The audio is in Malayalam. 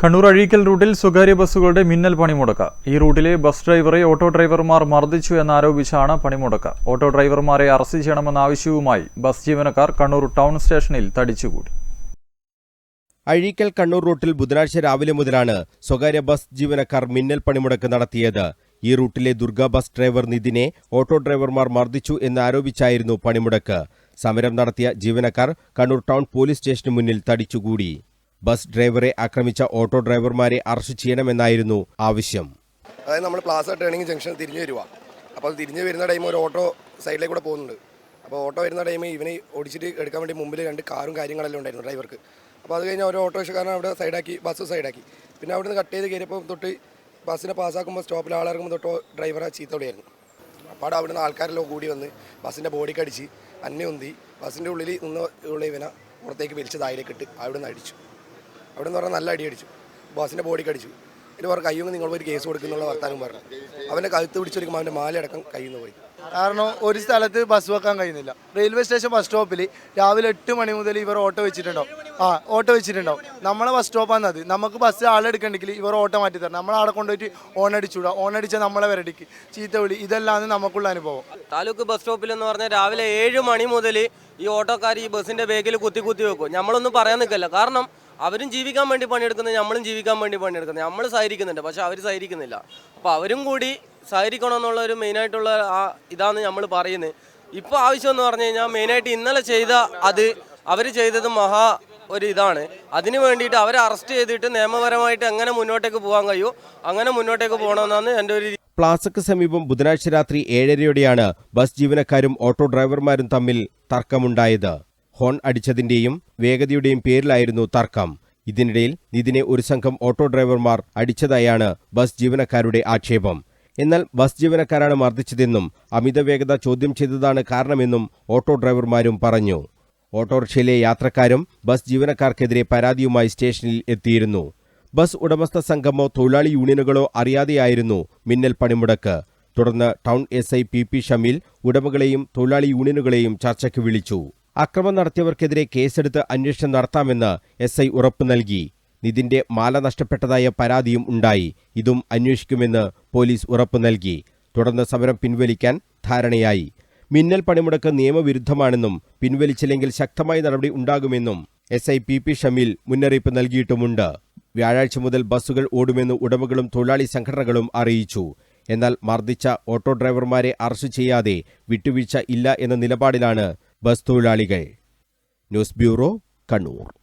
കണ്ണൂർ അഴീക്കൽ റൂട്ടിൽ സ്വകാര്യ ബസ്സുകളുടെ മിന്നൽ പണിമുടക്ക. ഈ റൂട്ടിലെ ബസ് ഡ്രൈവറെ ഓട്ടോ ഡ്രൈവർമാർ മർദ്ദിച്ചു എന്നാരോപിച്ചാണ് പണിമുടക്ക. ഓട്ടോ ഡ്രൈവർമാരെ അറസ്റ്റ് ചെയ്യണമെന്ന ആവശ്യവുമായി ബസ് ജീവനക്കാർ കണ്ണൂർ ടൗൺ സ്റ്റേഷനിൽ തടിച്ചുകൂടി. അഴീക്കൽ കണ്ണൂർ റൂട്ടിൽ ബുധനാഴ്ച രാവിലെ മുതലാണ് സ്വകാര്യ ബസ് ജീവനക്കാർ മിന്നൽ പണിമുടക്ക് നടത്തിയത്. ഈ റൂട്ടിലെ ദുർഗ ബസ് ഡ്രൈവർ നിതിനെ ഓട്ടോ ഡ്രൈവർമാർ മർദ്ദിച്ചു എന്നാരോപിച്ചായിരുന്നു പണിമുടക്ക്. സമരം നടത്തിയ ജീവനക്കാർ കണ്ണൂർ ടൗൺ പോലീസ് സ്റ്റേഷന് മുന്നിൽ തടിച്ചുകൂടി. ബസ് ഡ്രൈവറെ ആക്രമിച്ച ഓട്ടോ ഡ്രൈവർമാരെ അറസ്റ്റ് ചെയ്യണമെന്നായിരുന്നു ആവശ്യം. അതായത് നമ്മൾ പ്ലാസ ടേണിംഗ് ജംഗ്ഷൻ തിരിഞ്ഞു വരുവാ. അപ്പോൾ തിരിഞ്ഞു വരുന്ന ടൈം ഒരു ഓട്ടോ സൈഡിലേക്ക് കൂടെ പോകുന്നുണ്ട്. അപ്പോൾ ഓട്ടോ വരുന്ന ടൈം ഇവനെ ഓടിച്ചിട്ട് എടുക്കാൻ വേണ്ടി മുമ്പിൽ രണ്ട് കാറും കാര്യങ്ങളെല്ലാം ഉണ്ടായിരുന്നു ഡ്രൈവർക്ക്. അപ്പോൾ അത് കഴിഞ്ഞ് ഒരു ഓട്ടോറിക്ഷക്കാരൻ അവിടെ സൈഡാക്കി ബസ് സൈഡാക്കി. പിന്നെ അവിടുന്ന് കട്ട് ചെയ്ത് കയറിയപ്പോൾ തൊട്ട് ബസ്സിനെ പാസ്സാക്കുമ്പോൾ സ്റ്റോപ്പിൽ ആളിറങ്ങുമ്പോൾ തൊട്ടോ ഡ്രൈവറെ ചീത്തോടെയായിരുന്നു അപ്പോൾ അവിടുന്ന് ആൾക്കാരെല്ലാം കൂടി വന്ന് ബസ്സിന്റെ ബോഡിക്ക് അടിച്ച് അന്നെ ഉന്തി ബസ്സിന്റെ ഉള്ളിൽ നിന്ന് ഉള്ള ഇവനെ പുറത്തേക്ക് വലിച്ച് താഴേക്കിട്ട് അവിടുന്ന് അടിച്ചു. അവിടെ നിന്ന് പറഞ്ഞാൽ നല്ല അടി അടിച്ചു. ബോസിന്റെ ബോഡിക്ക് അടിച്ചു. എന്നിട്ട് പറഞ്ഞ കയ്യൊന്ന് നിങ്ങൾ പോയി കേസ് കൊടുക്കുന്നുള്ള വർത്താനം പറഞ്ഞു. അവന്റെ കഴുത്ത് പിടിച്ചൊരുക്കുമ്പോൾ അവന്റെ മാലയടക്കം കയ്യിൽ നിന്ന് പോയി. കാരണം ഒരു സ്ഥലത്ത് ബസ് വെക്കാൻ കഴിയുന്നില്ല. റെയിൽവേ സ്റ്റേഷൻ ബസ് സ്റ്റോപ്പിൽ രാവിലെ എട്ട് മണി മുതൽ ഇവർ ഓട്ടോ വെച്ചിട്ടുണ്ടാവും. ആ ഓട്ടോ വെച്ചിട്ടുണ്ടാവും. നമ്മളെ ബസ് സ്റ്റോപ്പാണ് അത്. നമുക്ക് ബസ് ആളെടുക്കണ്ടെങ്കിൽ ഇവർ ഓട്ടോ മാറ്റി തരണം. നമ്മൾ അവിടെ കൊണ്ടുപോയിട്ട് ഓൺ അടിച്ചുവിടുക ഓൺ അടിച്ചാൽ നമ്മളെ വരടിക്ക്. ചീത്ത വിളി. ഇതെല്ലാം നമുക്കുള്ള അനുഭവം. താലൂക്ക് ബസ് സ്റ്റോപ്പിൽ എന്ന് പറഞ്ഞാൽ രാവിലെ ഏഴ് മണി മുതൽ ഈ ഓട്ടോക്കാർ ഈ ബസ്സിന്റെ ബേക്കിൽ കുത്തി കുത്തി വെക്കും. നമ്മളൊന്നും പറയാൻ നിൽക്കല്ല കാരണം അവരും ജീവിക്കാൻ വേണ്ടി പണിയെടുക്കുന്നത് നമ്മളും ജീവിക്കാൻ വേണ്ടി പണിയെടുക്കുന്നത്. നമ്മൾ സഹകരിക്കുന്നുണ്ട് പക്ഷെ അവർ സഹകരിക്കുന്നില്ല. അപ്പോൾ അവരും കൂടി സഹകരിക്കണം എന്നുള്ള ഒരു മെയിനായിട്ടുള്ള ആ ഇതാണ് നമ്മൾ പറയുന്നത്. ഇപ്പോൾ ആവശ്യം എന്ന് പറഞ്ഞു കഴിഞ്ഞാൽ മെയിനായിട്ട് ഇന്നലെ ചെയ്ത അത് അവർ ചെയ്തത് മഹാ ഒരു ഇതാണ്. അതിന് വേണ്ടിയിട്ട് അവരെ അറസ്റ്റ് ചെയ്തിട്ട് നിയമപരമായിട്ട് എങ്ങനെ മുന്നോട്ടേക്ക് പോകാൻ കഴിയുമോ അങ്ങനെ മുന്നോട്ടേക്ക് പോകണമെന്നാണ് എന്റെ ഒരു പ്ലാസക്ക് സമീപം ബുധനാഴ്ച രാത്രി ഏഴരയോടെയാണ് ബസ് ജീവനക്കാരും ഓട്ടോ ഡ്രൈവർമാരും തമ്മിൽ തർക്കമുണ്ടായത്. ഹോൺ അടിച്ചതിന്റെയും വേഗതയുടെയും പേരിലായിരുന്നു തർക്കം. ഇതിനിടയിൽ നിതിനെ ഒരു സംഘം ഓട്ടോ ഡ്രൈവർമാർ അടിച്ചതായാണ് ബസ് ജീവനക്കാരുടെ ആക്ഷേപം. എന്നാൽ ബസ് ജീവനക്കാരാണ് മർദ്ദിച്ചതെന്നും അമിത വേഗത ചോദ്യം ചെയ്തതാണ് കാരണമെന്നും ഓട്ടോ ഡ്രൈവർമാരും പറഞ്ഞു. ഓട്ടോറിക്ഷയിലെ യാത്രക്കാരും ബസ് ജീവനക്കാർക്കെതിരെ പരാതിയുമായി സ്റ്റേഷനിൽ എത്തിയിരുന്നു. ബസ് ഉടമസ്ഥ സംഘമോ തൊഴിലാളി യൂണിയനുകളോ അറിയാതെയായിരുന്നു മിന്നൽ പണിമുടക്ക്. തുടർന്ന് town S I P P Shameel ഉടമകളെയും തൊഴിലാളി യൂണിയനുകളെയും ചർച്ചയ്ക്ക് വിളിച്ചു. അക്രമം നടത്തിയവർക്കെതിരെ കേസെടുത്ത് അന്വേഷണം നടത്താമെന്ന് എസ് ഐ ഉറപ്പു നൽകി. നിതിന്റെ മാല നഷ്ടപ്പെട്ടതായ പരാതിയും ഉണ്ടായി. ഇതും അന്വേഷിക്കുമെന്ന് പോലീസ് ഉറപ്പു നൽകി. തുടർന്ന് സമരം പിൻവലിക്കാൻ ധാരണയായി. മിന്നൽ പണിമുടക്ക് നിയമവിരുദ്ധമാണെന്നും പിൻവലിച്ചില്ലെങ്കിൽ ശക്തമായ നടപടി ഉണ്ടാകുമെന്നും S I P P Shameel മുന്നറിയിപ്പ് നൽകിയിട്ടുമുണ്ട്. വ്യാഴാഴ്ച മുതൽ ബസ്സുകൾ ഓടുമെന്ന് ഉടമകളും തൊഴിലാളി സംഘടനകളും അറിയിച്ചു. എന്നാൽ മർദ്ദിച്ച ഓട്ടോ ഡ്രൈവർമാരെ അറസ്റ്റ് ചെയ്യാതെ വിട്ടുവീഴ്ച ഇല്ല എന്ന നിലപാടിലാണ് ബസ് തൊഴിലാളികൾ. News bureau Kannur.